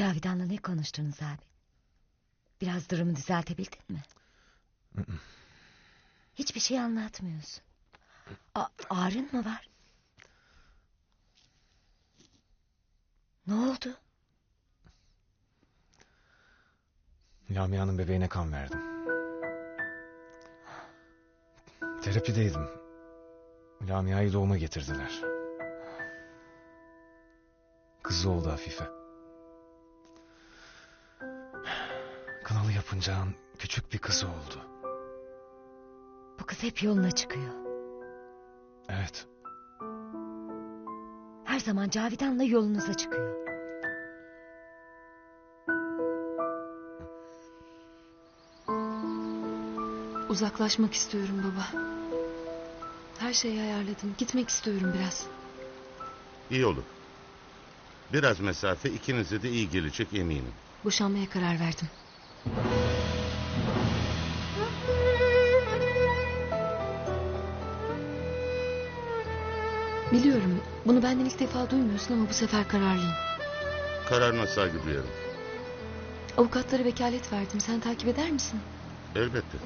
Cavidan'la ne konuştunuz abi? Biraz durumu düzeltebildin mi? Hiçbir şey anlatmıyorsun. A- ağrın mı var? Ne oldu? Lamia'nın bebeğine kan verdim. Terapideydim. Lamia'yı doğuma getirdiler. Kızı oldu Hafife. Yapıncağın küçük bir kızı oldu. Bu kız hep yoluna çıkıyor. Evet. Her zaman Cavidan'la yolunuza çıkıyor. Uzaklaşmak istiyorum baba. Her şeyi ayarladım. Gitmek istiyorum biraz. İyi olur. Biraz mesafe ikinize de iyi gelecek eminim. Boşanmaya karar verdim. Biliyorum bunu benden ilk defa duymuyorsun ama bu sefer kararlıyım. Kararına saygı duyarım. Avukatlara vekalet verdim. Sen takip eder misin? Elbette.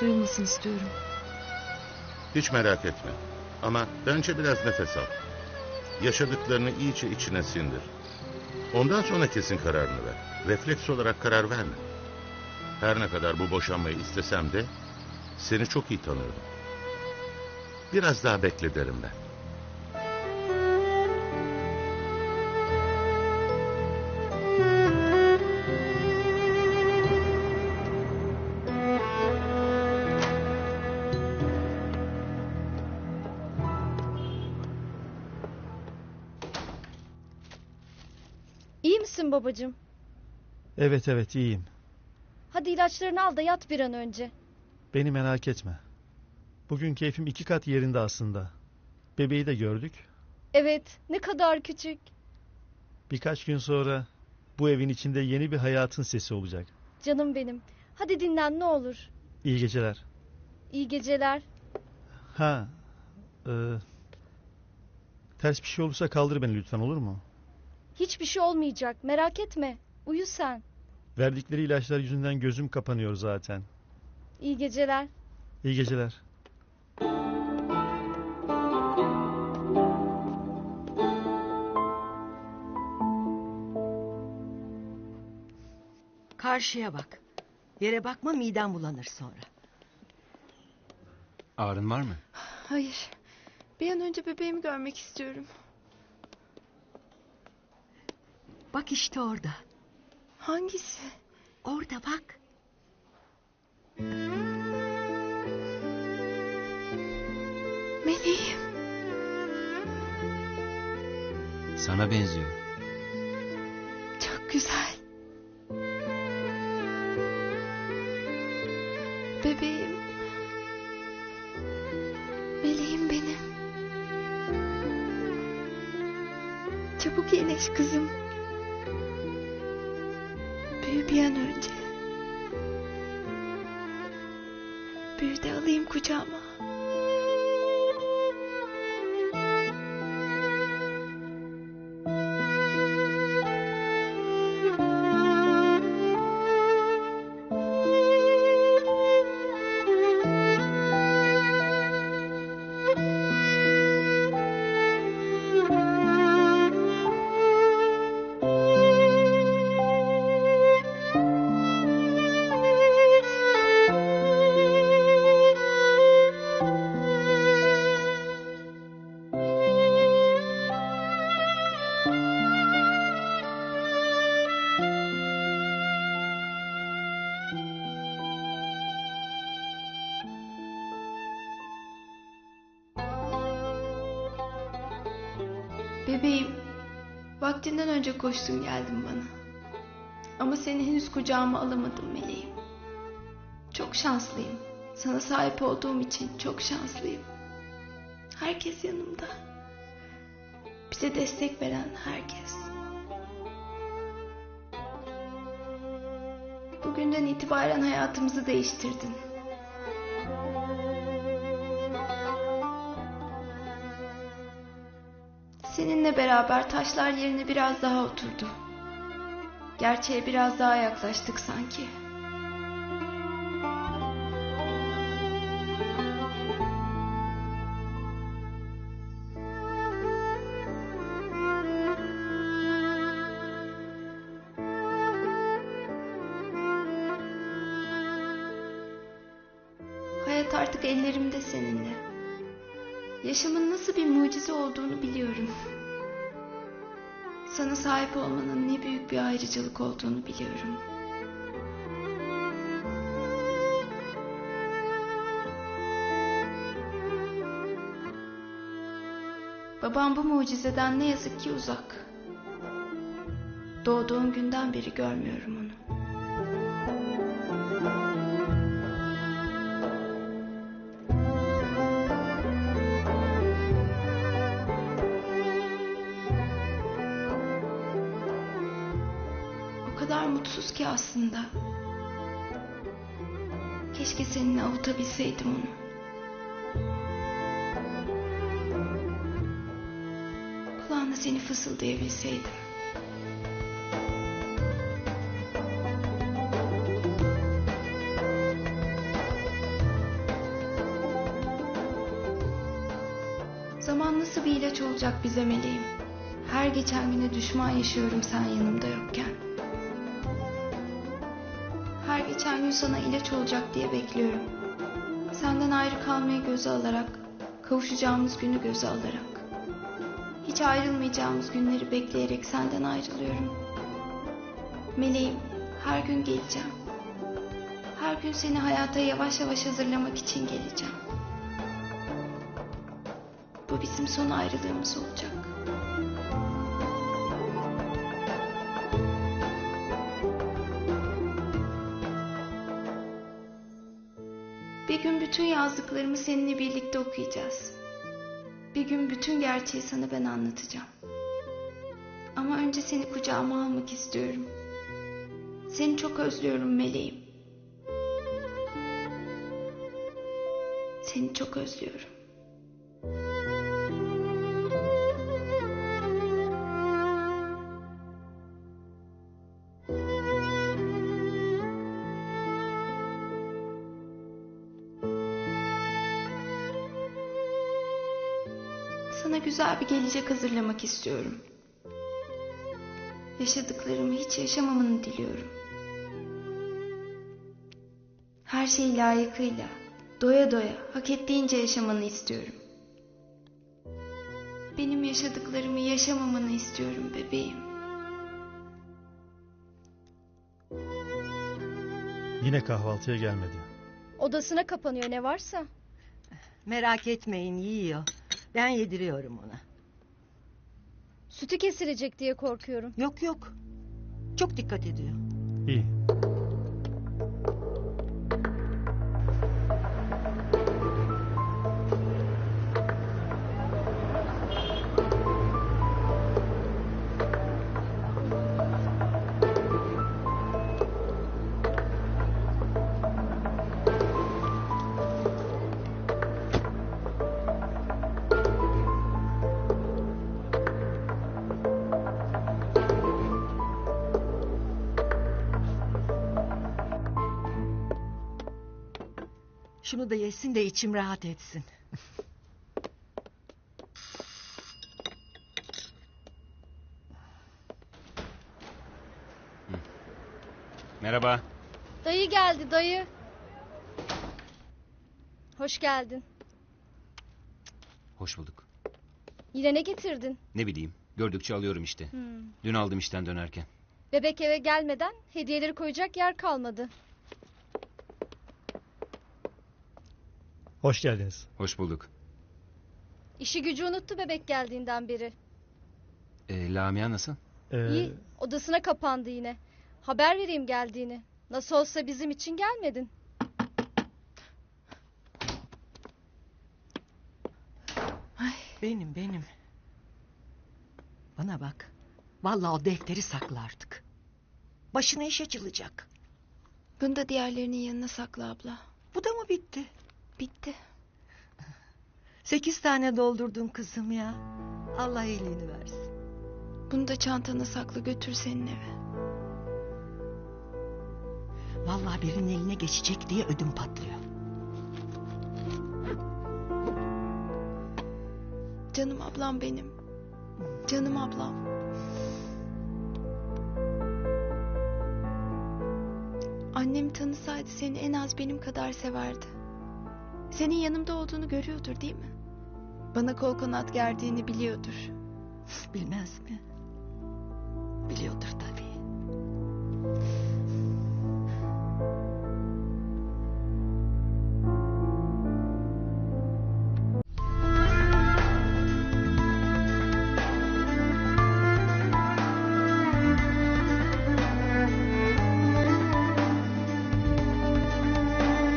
Duyulmasını istiyorum. Hiç merak etme. Ama bence biraz nefes al. Yaşadıklarını iyice içine sindir. Ondan sonra kesin kararını ver. Refleks olarak karar verme. Her ne kadar bu boşanmayı istesem de seni çok iyi tanıyorum. Biraz daha bekle derim ben. Misin babacığım? Evet evet iyiyim. Hadi ilaçlarını al da yat bir an önce. Beni merak etme. Bugün keyfim iki kat yerinde aslında. Bebeği de gördük. Evet, ne kadar küçük. Birkaç gün sonra bu evin içinde yeni bir hayatın sesi olacak. Canım benim. Hadi dinlen ne olur. İyi geceler. İyi geceler. Ha. e, ters bir şey olursa kaldır beni lütfen olur mu? Hiçbir şey olmayacak. Merak etme. Uyu sen. Verdikleri ilaçlar yüzünden gözüm kapanıyor zaten. İyi geceler. İyi geceler. Karşıya bak. Yere bakma miden bulanır sonra. Ağrın var mı? Hayır. Bir an önce bebeğimi görmek istiyorum. Bak işte orada. Hangisi? Orada bak. Meleğim. Sana benziyor. Çok güzel. Bebeğim. Meleğim benim. Çabuk iyileş kızım. Bir an önce. Büyü de alayım kucağıma. Bebeğim, vaktinden önce koştun geldin bana. Ama seni henüz kucağıma alamadım meleğim. Çok şanslıyım. Sana sahip olduğum için çok şanslıyım. Herkes yanımda. Bize destek veren herkes. Bugünden itibaren hayatımızı değiştirdin. Seninle beraber taşlar yerine biraz daha oturdu. Gerçeğe biraz daha yaklaştık sanki. Hayat artık ellerimde seninle. Yaşamın nasıl bir mucize olduğunu biliyorum. Sana sahip olmanın ne büyük bir ayrıcalık olduğunu biliyorum. Babam bu mucizeden ne yazık ki uzak. Doğduğum günden beri görmüyorum onu. Mutsuz ki aslında. Keşke seninle avutabilseydim onu. Kulağına seni fısıldayabilseydim. Zaman nasıl bir ilaç olacak bize meleğim? Her geçen güne düşman yaşıyorum sen yanımda yokken. Her geçen gün sana ilaç olacak diye bekliyorum. Senden ayrı kalmayı göze alarak, kavuşacağımız günü göze alarak. Hiç ayrılmayacağımız günleri bekleyerek senden ayrılıyorum. Meleğim, her gün geleceğim. Her gün seni hayata yavaş yavaş hazırlamak için geleceğim. Bu bizim son ayrılığımız olacak. Bir gün bütün yazdıklarımı seninle birlikte okuyacağız. Bir gün bütün gerçeği sana ben anlatacağım. Ama önce seni kucağıma almak istiyorum. Seni çok özlüyorum meleğim. Seni çok özlüyorum. Güzel bir gelecek hazırlamak istiyorum. Yaşadıklarımı hiç yaşamamanı diliyorum. Her şeyi layıkıyla, doya doya, hak ettiğince yaşamanı istiyorum. Benim yaşadıklarımı yaşamamanı istiyorum bebeğim. Yine kahvaltıya gelmedi. Odasına kapanıyor ne varsa. Merak etmeyin yiyor. Ben yediriyorum ona. Sütü kesilecek diye korkuyorum. Yok yok. Çok dikkat ediyor. İyi. Şunu da yesin de içim rahat etsin. Merhaba. Dayı geldi dayı. Hoş geldin. Hoş bulduk. Yine ne getirdin? Ne bileyim. Gördükçe alıyorum işte. Hmm. Dün aldım işten dönerken. Bebek eve gelmeden hediyeleri koyacak yer kalmadı. Hoş geldiniz. Hoş bulduk. İşi gücü unuttu bebek geldiğinden beri. Ee, Lamia nasıl? Ee, İyi odasına kapandı yine. Haber vereyim geldiğini. Nasıl olsa bizim için gelmedin. Benim benim. Bana bak. Vallahi o defteri sakla artık. Başına iş açılacak. Bunu da diğerlerinin yanına sakla abla. Bu da mı bitti? Bitti. Sekiz tane doldurdun kızım ya. Allah iyiliğini versin. Bunu da çantana sakla götür senin eve. Vallahi birinin eline geçecek diye ödüm patlıyor. Canım ablam benim. Canım ablam. Annem tanısaydı seni en az benim kadar severdi. Senin yanımda olduğunu görüyordur değil mi? Bana kol kanat gerdiğini biliyordur. Bilmez mi? Biliyordur tabii.